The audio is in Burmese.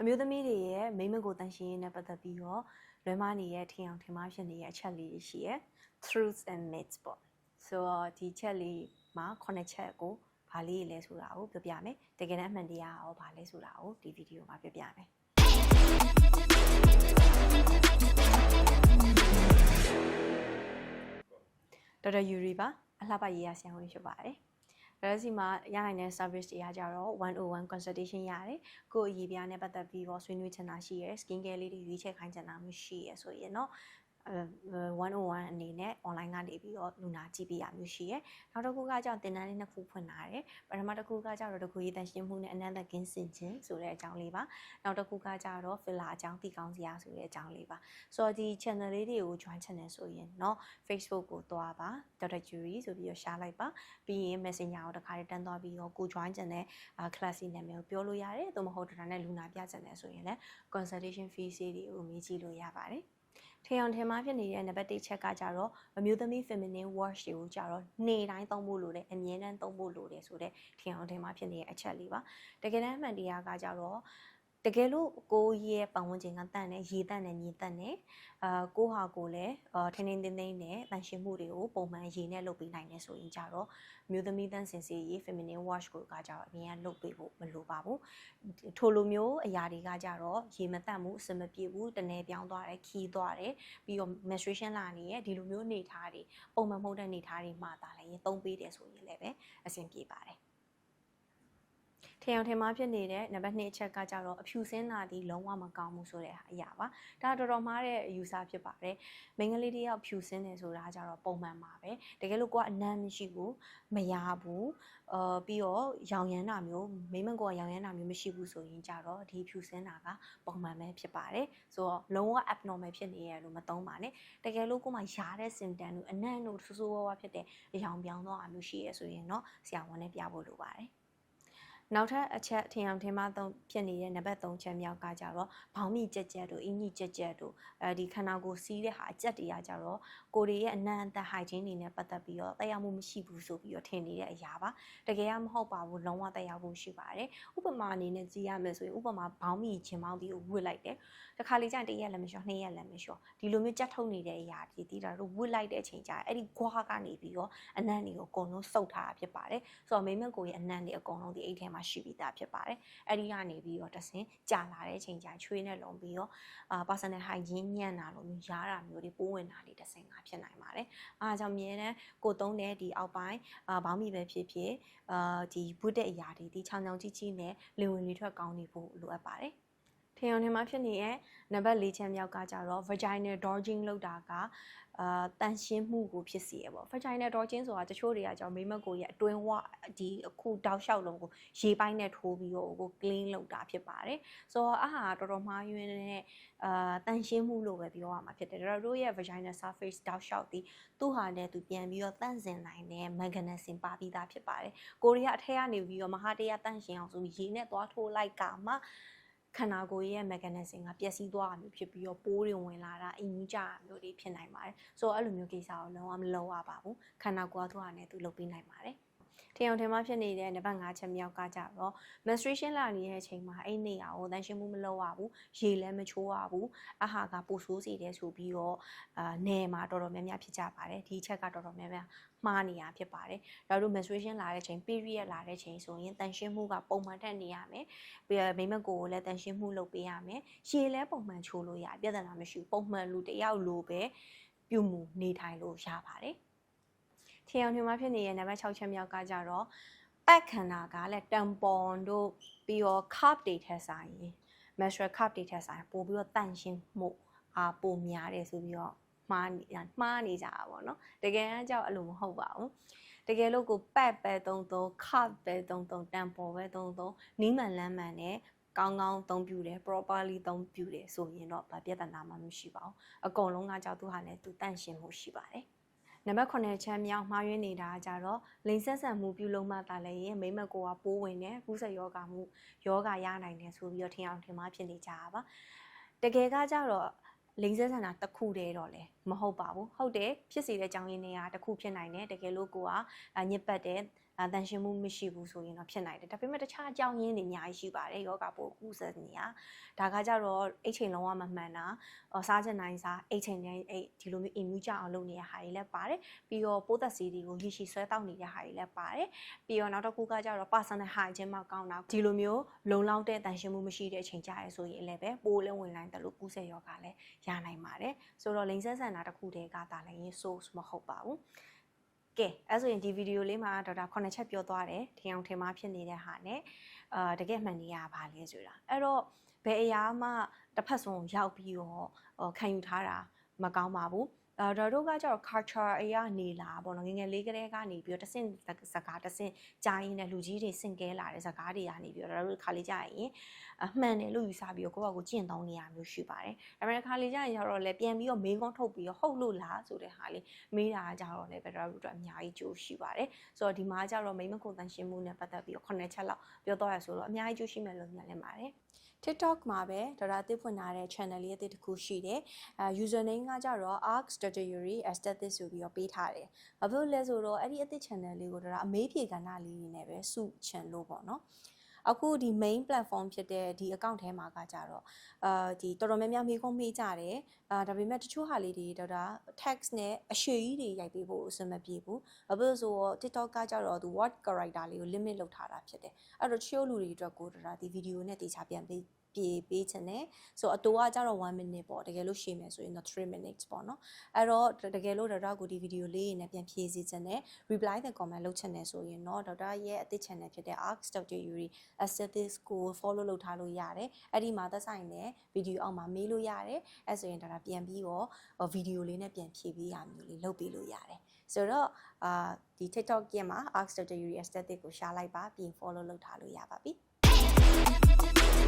အမျိုးသမီးတွေရဲ့မိမကိုတန်ရှင်းရေးနဲ့ပတ်သက်ပြီးတော့လွယ်မနေရဲ့ထင်အောင်ထင်မှားဖြစ်နေရဲ့အချက်လေးတွေရှိရယ် truths and myths ပေါ့ဆိုတော့ဒီချက်လေးမှာခုနှစ်ချက်ကိုဘာလေးလဲဆိုတာကိုပြောပြမယ်တကယ်တမ်းအမှန်တရားရောဘာလဲဆိုတာကိုဒီဗီဒီယိုမှာပြောပြမယ်ဒေါက်တာယူရီပါအလှပရေးရဆရာဝန်ဖြစ်ပါတယ် ဒါစီမှာရနိုင်တဲ့ service တွေကကြတော့101 consultation ရတယ်ကိုယ်အရေးပြားနဲ့ပတ်သက်ပြီးတော့ဆွေးနွေးချင်တာရှိရယ် skin care လေးတွေရွေးချယ်ခိုင်းချင်တာမျိုးရှိရယ်ဆိုရင်တော့ 101အနေနဲ့ online ကနေပြီးတော့လူနာကြည့်ပေးရမျိုးရှိရယ်နောက်တစ်ခုကကြောင့်တင်တန်းလေးနှစ်ခုဖွင့်လာတယ်ပထမတစ်ခုကကြောင့်တော့တခုရေးတန်ရှင်းမှုနဲ့အနန္တကင်းစင်ခြင်းဆိုတဲ့အကြောင်းလေးပါနောက်တစ်ခုကကြောတော့ filler အကြောင်းတည်ကောင်းစရာဆိုတဲ့အကြောင်းလေးပါဆိုတော့ဒီ channel လေးတွေကို join channel ဆိုရင်เนาะ Facebook ကိုသွားပါ Dr. Jury ဆိုပြီးတော့ share လိုက်ပါပြီးရင် Messenger ကိုတစ်ခါတည်းတန်းသွားပြီးတော့ကို join channel အာ class နာမည်ကိုပြောလို့ရတယ်သို့မဟုတ်ဒါနဲ့လူနာပြ channel ဆိုရင်လည်း consultation fees တွေကိုမေးကြည့်လို့ရပါတယ် ထင်အောင်ထင်မှားဖြစ်နေတဲ့နံပါတ်1ချက်ကကြတော့အမျိုးသမီး feminine wash တွေကိုကြတော့နေ့တိုင်းသုံးဖို့လိုတယ်အမြဲတမ်းသုံးဖို့လိုတယ်ဆိုတော့ထင်အောင်ထင်မှားဖြစ်နေတဲ့အချက်လေးပါတကယ်တမ်းအမှန်တရားကကြတော့ တကယ်လို့ကိုကြီးရဲ့ပတ်ဝန်းကျင်ကတန့်နေရေတန့်နေမြေတန့်နေအာကိုဟာကိုလည်းအာထင်းထင်းတင်းတင်းနဲ့တန်ရှင်းမှုတွေကိုပုံမှန်ရေနဲ့လုပ်ပေးနိုင်တယ်ဆိုရင်ကြတော့မျိုးသမီးတန်းစင်စီရေး feminine wash ကိုကကြတော့အမြင်ကလုပ်ပေးဖို့မလိုပါဘူးထိုလိုမျိုးအရာတွေကကြတော့ရေမတန့်မှုအစမပြေဘူးတနေပြောင်းသွားတယ်ခီးသွားတယ်ပြီးတော့ menstruation လာနေရဲ့ဒီလိုမျိုးနေထားတွေပုံမှန်မဟုတ်တဲ့နေထားတွေမှာတာလည်းရင်သုံးပေးတယ်ဆိုရင်လည်းပဲအဆင်ပြေပါတယ် ထင်အောင်ထင်မှားဖြစ်နေတဲ့နံပါတ်2အချက်ကကြတော့အဖြူစင်းတာဒီလုံးဝမကောင်းဘူးဆိုတဲ့အရာပါဒါတော်တော်မှားတဲ့ user ဖြစ်ပါတယ်မိန်းကလေးတယောက်ဖြူစင်းတယ်ဆိုတာကြတော့ပုံမှန်ပါပဲတကယ်လို့ကိုကအနမ်းမရှိဘူးမရဘူးအာပြီးတော့ရောင်ရမ်းတာမျိုးမိမကောရောင်ရမ်းတာမျိုးမရှိဘူးဆိုရင်ကြတော့ဒီဖြူစင်းတာကပုံမှန်ပဲဖြစ်ပါတယ်ဆိုတော့လုံးဝ abnormal ဖြစ်နေရလို့မသုံးပါနဲ့တကယ်လို့ကိုမှရာတဲ့ symptom တို့အနံ့တို့ဆိုးဆိုးဝါးဝါဖြစ်တဲ့အယောင်ပြောင်းသွားတာမျိုးရှိရဆိုရင်တော့ဆရာဝန်နဲ့ပြဖို့လိုပါတယ် နောက်ထပ်အချက်ထင်အောင်ထင်မှသုံးဖြစ်နေတဲ့နံပါတ်3ချက်မြောက်ကကြတော့ဘောင်းမိကြက်ကြက်တို့အင်းကြီးကြက်ကြက်တို့အဲဒီခန္ဓာကိုယ်စီးတဲ့ဟာအကြက်တွေကကြတော့ကိုယ်တွေရဲ့အနံ့အသက် hygiene တွေနဲ့ပတ်သက်ပြီးတော့တက်ရောက်မှုမရှိဘူးဆိုပြီးတော့ထင်နေတဲ့အရာပါတကယ်ကမဟုတ်ပါဘူးလုံးဝတက်ရောက်မှုရှိပါတယ်ဥပမာအနေနဲ့ကြည့်ရမယ်ဆိုရင်ဥပမာဘောင်းမိခြင်းမောင်းတီကိုဝစ်လိုက်တယ်တခါလေကျရင်တစ်ရက်လည်းမလျှော်နှစ်ရက်လည်းမလျှော်ဒီလိုမျိုးကြက်ထုတ်နေတဲ့အရာဒီတီးတာတို့ဝစ်လိုက်တဲ့အချိန်ကျရင်အဲ့ဒီဂွားကနေပြီးတော့အနံ့တွေကိုအကုန်လုံးစုပ်ထားတာဖြစ်ပါတယ်ဆိုတော့မိမ့်ကိုရဲ့အနံ့တွေအကုန်လုံးဒီအိတ်ထဲမှာရှိပြီးသားဖြစ်ပါတယ်အဲ့ဒီကနေပြီးတော့တဆင်ကြာလာတဲ့အချိန်ကျရင်ချွေးနဲ့လုံပြီးတော့အာ personal hygiene ညံ့တာလို့မျိုးရားတာမျိုးတွေပိုးဝင်တာတွေတဆင်ကဖြစ်နိုင်ပါတယ်အားကြောင့်မြဲတမ်းကိုသုံးတဲ့ဒီအောက်ပိုင်းအာဘောင်းမိပဲဖြစ်ဖြစ်အာဒီဘုဒ္ဓအရာတွေဒီချောင်းချောင်းကြီးကြီးနဲ့လေဝင်လေထွက်ကောင်းနေဖို့လိုအပ်ပါတယ် ထင်အောင်ထင်မှာဖြစ်နေတဲ့နံပါတ်၄ချက်မြောက်ကကြတော့ vaginal dodging လောက်တာကအာတန်ရှင်းမှုကိုဖြစ်စေရပေါ့ vaginal dodging ဆိုတာတချို့တွေကကြောင့်မိမကိုရဲ့အတွင်းဝဒီအခုတောက်လျှောက်လုံးကိုရေပိုင်းနဲ့ထိုးပြီးတော့ကို clean လုပ်တာဖြစ်ပါတယ်ဆိုတော့အဟာတော်တော်မှားယွင်းတဲ့အာတန်ရှင်းမှုလို့ပဲပြောရမှာဖြစ်တယ်ဒါတော့တို့ရဲ့ vaginal surface တောက်လျှောက်ဒီသူ့ဟာနဲ့သူပြန်ပြီးတော့တန့်စင်နိုင်တဲ့ mechanism ပါပြီးသားဖြစ်ပါတယ်ကိုရီးယားအထက်ကနေပြီးတော့မဟာတရားတန့်ရှင်းအောင်ဆိုပြီးရေနဲ့သွားထိုးလိုက်ကမှ ခန္ဓာကိုယ်ရဲ့ mechanism ကပျက်စီးသွားတာမျိုးဖြစ်ပြီးတော့ပိုးတွေဝင်လာတာအင်းကြီးကြတာမျိုးတွေဖြစ်နိုင်ပါတယ်ဆိုတော့အဲ့လိုမျိုးကိစ္စကိုလုံးဝမလုပ်ရပါဘူးခန္ဓာကိုယ်ကသူ့ဟာနဲ့သူလုပ်ပေးနိုင်ပါတယ် ထင်အောင်ထင်မှားဖြစ်နေတဲ့နံပါတ်5ချက်မြောက်ကကြတော့ menstruation လာနေတဲ့အချိန်မှာအဲ့နေရကိုတန်ရှင်းမှုမလုပ်ရဘူးရေလည်းမချိုးရဘူးအဟာကပိုဆိုးစေတယ်ဆိုပြီးတော့အာနယ်မှာတော်တော်များများဖြစ်ကြပါတယ်ဒီချက်ကတော်တော်များများမှားနေရဖြစ်ပါတယ်ဒါတို့ menstruation လာတဲ့ချိန် period လာတဲ့ချိန်ဆိုရင်တန်ရှင်းမှုကပုံမှန်တက်နေရမယ်ပြီးတော့မိမကိုကိုလည်းတန်ရှင်းမှုလုပ်ပေးရမယ်ရေလည်းပုံမှန်ချိုးလို့ရပြဿနာမရှိဘူးပုံမှန်လူတစ်ယောက်လိုပဲပြုမှုနေထိုင်လို့ရပါတယ် ထင်အောင်ထင်မှားဖြစ်နေတဲ့နံပါတ်6ချက်မြောက်ကကြတော့ပတ်ခန္ဓာကလည်းတမ်ပွန်တို့ပြီးတော့ cup တွေထက်ဆိုင်ရင် menstrual cup တွေထက်ဆိုင်ပို့ပြီးတော့တန့်ရှင်းမှုအာပိုများတယ်ဆိုပြီးတော့မှားနေမှားနေကြတာပေါ့နော်တကယ်ကကြောက်အဲ့လိုမဟုတ်ပါဘူးတကယ်လို့ကိုပတ်ပဲသုံးသုံး cup ပဲသုံးသုံးတန်ပေါ်ပဲသုံးသုံးနီးမှန်လမ်းမှန်နဲ့ကောင်းကောင်းသုံးပြတယ် properly သုံးပြတယ်ဆိုရင်တော့ဘာပြဿနာမှမရှိပါဘူးအကုန်လုံးကကြောက်သူဟာလည်းသူတန့်ရှင်းမှုရှိပါတယ် နံပါတ်9ချမ်းမြောက်မှားယွင်းနေတာကြတော့လိန်ဆက်ဆံမှုပြုလုပ်မှသာလည်းရင်မိမကိုကပိုးဝင်တယ်ကူးစက်ယောဂမှုယောဂရနိုင်တယ်ဆိုပြီးတော့ထင်အောင်ထင်မှားဖြစ်နေကြတာပါတကယ်ကကြတော့လိန်ဆက်ဆံတာတစ်ခုတည်းတော့လေ မဟုတ်ပါဘူးဟုတ်တယ်ဖြစ်စေတဲ့ကြောင်းရင်းတွေကတစ်ခုဖြစ်နိုင်တယ်တကယ်လို့ကိုကညစ်ပတ်တယ်အာတန်ရှင်မှုမရှိဘူးဆိုရင်တော့ဖြစ်နိုင်တယ်ဒါပေမဲ့တခြားအကြောင်းရင်းတွေအများကြီးရှိပါတယ်ယောဂပိုကူးစက်နေရဒါကကြတော့အိတ်ချိန်လုံးဝမမှန်တာအော်စားချင်တိုင်းစားအိတ်ချိန်တိုင်းအိတ်ဒီလိုမျိုး immune ကြအောင်လုပ်နေတဲ့ဟာတွေလည်းပါတယ်ပြီးတော့ပိုးသက်ဆေးတွေကိုရရှိဆွဲတောက်နေတဲ့ဟာတွေလည်းပါတယ်ပြီးတော့နောက်တစ်ခုကကြတော့ personal hygiene မှာကောင်းတာဒီလိုမျိုးလုံလောက်တဲ့တန်ရှင်မှုမရှိတဲ့အချိန်ကြရဲဆိုရင်လည်းပဲပိုးလည်းဝင်နိုင်တယ်လို့ကူးစက်ယောဂလည်းရနိုင်ပါတယ်ဆိုတော့လိန်ဆက်ဆန်တာတစ်ခုတည်းကဒါလည်း source မဟုတ်ပါဘူးကဲအဲဆိုရင်ဒီဗီဒီယိုလေးမှာဒေါက်တာ9ချက်ပြောသွားတယ်ထင်အောင်ထင်မှာဖြစ်နေတဲ့ဟာနဲ့အာတကယ်မှန်နေရပါလဲဆိုတာအဲ့တော့ဘယ်အရာမှတစ်ဖက်ဆုံးရောက်ပြီးတော့ခံယူထားတာမကောင်းပါဘူး အဲဒါတို့ကကျတော့ culture အရာနေလာပေါ့နော်ငယ်ငယ်လေးကလေးကနေပြီးတော့တဆင့်စကားတဆင့်ကြားရင်းနဲ့လူကြီးတွေစင်ကဲလာတဲ့စကားတွေကနေပြီးတော့ဒါတို့ခါလေးကြရင်အမှန်တယ်လို့ယူဆပြီးတော့ကိုယ့်ဘာကိုကျင့်သုံးနေရမျိုးရှိပါတယ်။ဒါပေမဲ့ခါလေးကြရင်ကျတော့လည်းပြန်ပြီးတော့မေးခွန်းထုတ်ပြီးတော့ဟုတ်လို့လားဆိုတဲ့ဟာလေးမေးတာကြတော့လည်းပဲဒါတို့အတွက်အများကြီးကြိုးရှိပါတယ်။ဆိုတော့ဒီမှာကျတော့မိမကိုတန်ရှင်းမှုနဲ့ပတ်သက်ပြီးတော့9ချက်လောက်ပြောတော့ရဆိုတော့အများကြီးကြိုးရှိမယ်လို့ညွှန်လင်းပါတယ်။ TikTok မှာပဲဒေါ်လာတစ်ဖွင့်ထားတဲ့ channel လေးအသစ်တစ်ခုရှိတယ်။အဲ username ကကြတော့ arc strategy aesthetic ဆိုပြီးတော့ပေးထားတယ်။ဘာဖြစ်လို့လဲဆိုတော့အဲ့ဒီအသစ် channel လေးကိုဒေါ်လာအမေးဖြေကဏ္ဍလေးတွေနဲ့ပဲစုချင်လို့ပေါ့နော်။ အခုဒီ main platform ဖြစ်တဲ့ဒီ account ထဲမှာကကြတော့အာဒီတော်တော်များများမေးခွန်းမေးကြတယ်အာဒါပေမဲ့တချို့ဟာလေးတွေတော့ဒါ text နဲ့အရွှေကြီးတွေရိုက်ပေးဖို့အဆင်မပြေဘူးဘာဖြစ်လို့ဆိုတော့ TikTok ကကြတော့သူ word character လေးကို limit လုပ်ထားတာဖြစ်တယ်အဲ့တော့တချို့လူတွေအတွက်ကိုဒါဒီဗီဒီယိုနဲ့တေချာပြန်ပေး ပြေးပေးချင်တယ်ဆိုအတူကကြတော့1 minute ပေါ့တကယ်လို့ရှည်မယ်ဆိုရင်တော့3 minutes ပေါ့နော်အဲ့တော့တကယ်လို့ဒေါက်တာကိုဒီဗီဒီယိုလေးနဲ့ပြန်ဖြည့်စီချင်တယ် reply the comment လုပ်ချင်တယ်ဆိုရင်တော့ဒေါက်တာရဲ့အသစ် channel ဖြစ်တဲ့ arc studio yuri aesthetics ကို follow လုပ်ထားလို့ရတယ်အဲ့ဒီမှာသက်ဆိုင်တဲ့ဗီဒီယိုအောက်မှာမေးလို့ရတယ်အဲ့ဆိုရင်ဒေါက်တာပြန်ပြီးတော့ဗီဒီယိုလေးနဲ့ပြန်ဖြည့်ပေးရမျိုးလေးလုပ်ပေးလို့ရတယ်ဆိုတော့အာဒီ TikTok ရဲ့မှာ arc studio yuri aesthetic ကိုရှာလိုက်ပါပြီး follow လုပ်ထားလို့ရပါပြီ